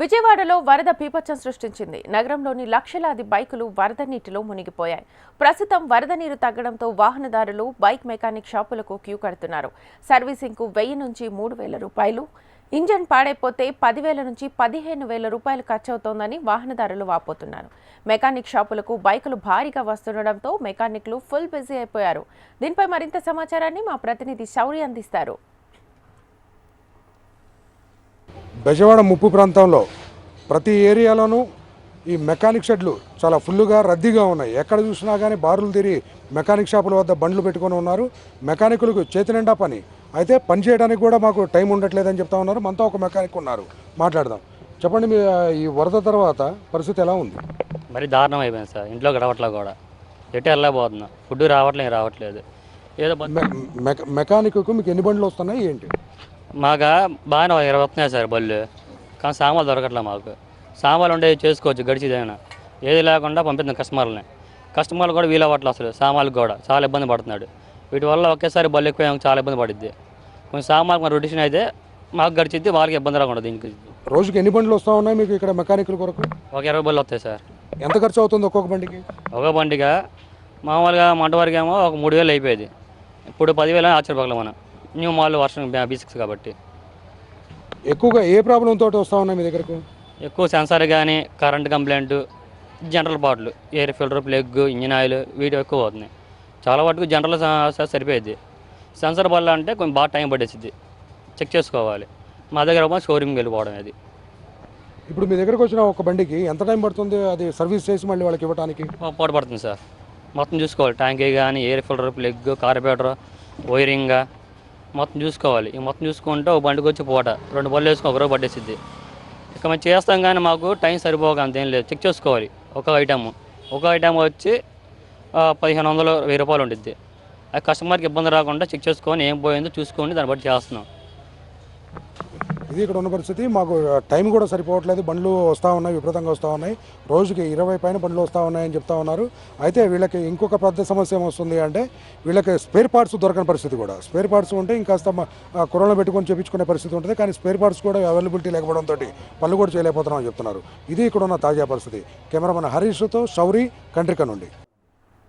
విజయవాడలో వరద పీపచ్చం సృష్టించింది. నగరంలోని లక్షలాది బైకులు వరద నీటిలో మునిగిపోయాయి. ప్రస్తుతం వరద నీరు తగ్గడంతో వాహనదారులు బైక్ మెకానిక్ షాపులకు క్యూ కడుతున్నారు. సర్వీసింగ్కు వెయ్యి నుంచి మూడు వేల రూపాయలు ఇంజన్ పాడైపోతే పదివేల నుంచి పదిహేను వేల రూపాయలు ఖర్చవుతోందని వాహనదారులు వాపోతున్నారు. మెకానిక్ షాపులకు బైకులు భారీగా వస్తుండడంతో మెకానిక్లు ఫుల్ బిజీ అయిపోయారు. దీనిపై మరింత సమాచారాన్ని మా ప్రతినిధి శౌరి అందిస్తారు. బెజవాడ ముప్పు ప్రాంతంలో ప్రతి ఏరియాలోనూ ఈ మెకానిక్ షెడ్లు చాలా ఫుల్లుగా రద్దీగా ఉన్నాయి. ఎక్కడ చూసినా కానీ బారులు తిరిగి మెకానిక్ షాపుల వద్ద బండ్లు పెట్టుకొని ఉన్నారు. మెకానికులకు చేతి నిండా పని. అయితే పని చేయడానికి కూడా మాకు టైం ఉండట్లేదని చెప్తా ఉన్నారు. మనతో ఒక మెకానిక్ ఉన్నారు. మాట్లాడదాం. చెప్పండి మీ ఈ వరద తర్వాత పరిస్థితి ఎలా ఉంది? మరి దారుణం అయిపోయింది సార్. ఇంట్లోకి రావట్లే కూడా. ఎటు వెళ్ళలేకపోతున్నా ఫుడ్ రావట్లేదు రావట్లేదు. ఏదో మెకానిక్కు మీకు ఎన్ని బండ్లు వస్తున్నాయి ఏంటి? మాకు బాగానే ఇరవై వస్తున్నాయి సార్ బళ్ళు. కానీ సామాన్లు దొరకట్లే మాకు. సామాన్లు ఉండే చేసుకోవచ్చు గడిచిదైనా ఏది లేకుండా పంపిస్తున్నాం కస్టమర్లని. కస్టమర్లు కూడా వీలు అవ్వట్లేదు అసలు. సామాన్లకు కూడా చాలా ఇబ్బంది పడుతున్నాడు. వీటి వల్ల ఒకేసారి బళ్ళు ఎక్కువ చాలా ఇబ్బంది పడుద్ది. కొంచెం సామాన్లు మన రొటేషన్ అయితే మాకు గడిచిద్ది వాళ్ళకి ఇబ్బంది రాకుండా దీనికి. రోజుకి ఎన్ని బండ్లు వస్తూ ఉన్నాయి మీకు ఇక్కడ మెకానికుల కొరకు? ఒక ఇరవై బళ్ళు వస్తాయి సార్. ఎంత ఖర్చు అవుతుంది ఒక్కొక్క బండికి? ఒక బండిగా మామూలుగా మంట వరకు ఏమో ఒక మూడు వేలు అయిపోయేది. ఇప్పుడు పదివేలు ఆశ్చర్యపగలం మనం. New model version B six కాబట్టి. ఎక్కువగా ఏ ప్రాబ్లం తోటి వస్తూ ఉన్నాయి మీ దగ్గరకు? ఎక్కువ సెన్సార్ కానీ current complaint general పార్ట్లు air filter plug engine oil వీటి ఎక్కువ అవుతున్నాయి. చాలా వరకు జనరల్ సరిపోయేది. సెన్సార్ వల్ల అంటే కొంచెం బాగా టైం పట్టేసిద్ది. చెక్ చేసుకోవాలి. మా దగ్గర షోరూమ్కి వెళ్ళిపోవడం అది. ఇప్పుడు మీ దగ్గరకు వచ్చిన ఒక బండికి ఎంత టైం పడుతుంది? అది సర్వీస్ చేసి మళ్ళీ వాళ్ళకి ఇవ్వడానికి పూట పడుతుంది సార్. మొత్తం చూసుకోవాలి. ట్యాంకీ కానీ air filter plug carburettor wiring మొత్తం చూసుకోవాలి. ఈ మొత్తం చూసుకుంటే ఒక బండికి వచ్చి పూట. రెండు బళ్ళు వేసుకుని ఒకరో పట్టేసిద్ది. ఇక మేము చేస్తాం కానీ మాకు టైం సరిపోక అంతేం లేదు. చెక్ చేసుకోవాలి. ఒక ఐటమ్. ఒక ఐటమ్ వచ్చి పదిహేను వందలు వెయ్యి రూపాయలు ఉంటుంది ఆ కస్టమర్కి ఇబ్బంది రాకుండా చెక్ చేసుకొని ఏం పోయిందో చూసుకొని దాన్ని బట్టి చేస్తున్నాం. ఇది ఇక్కడ ఉన్న పరిస్థితి. మాకు టైం కూడా సరిపోవట్లేదు. బండ్లు వస్తూ ఉన్నాయి విపరీతంగా వస్తూ ఉన్నాయి. రోజుకి ఇరవై పైన బండ్లు వస్తూ ఉన్నాయని చెప్తా ఉన్నారు. అయితే వీళ్ళకి ఇంకొక పెద్ద సమస్య ఏమొస్తుంది అంటే వీళ్ళకి స్పేర్ పార్ట్స్ దొరకని పరిస్థితి కూడా. స్పేర్ పార్ట్స్ ఉంటే ఇంకాస్త కొరలో పెట్టుకొని చేపించుకునే పరిస్థితి ఉంటుంది. కానీ స్పేర్ పార్ట్స్ కూడా అవైలబిలిటీ లేకపోవడంతో పనులు కూడా చేయలేకపోతున్నామని చెప్తున్నారు. ఇది ఇక్కడ ఉన్న తాజా పరిస్థితి. కెమెరామెన్ హరీష్తో శౌరి కంట్రిక నుండి.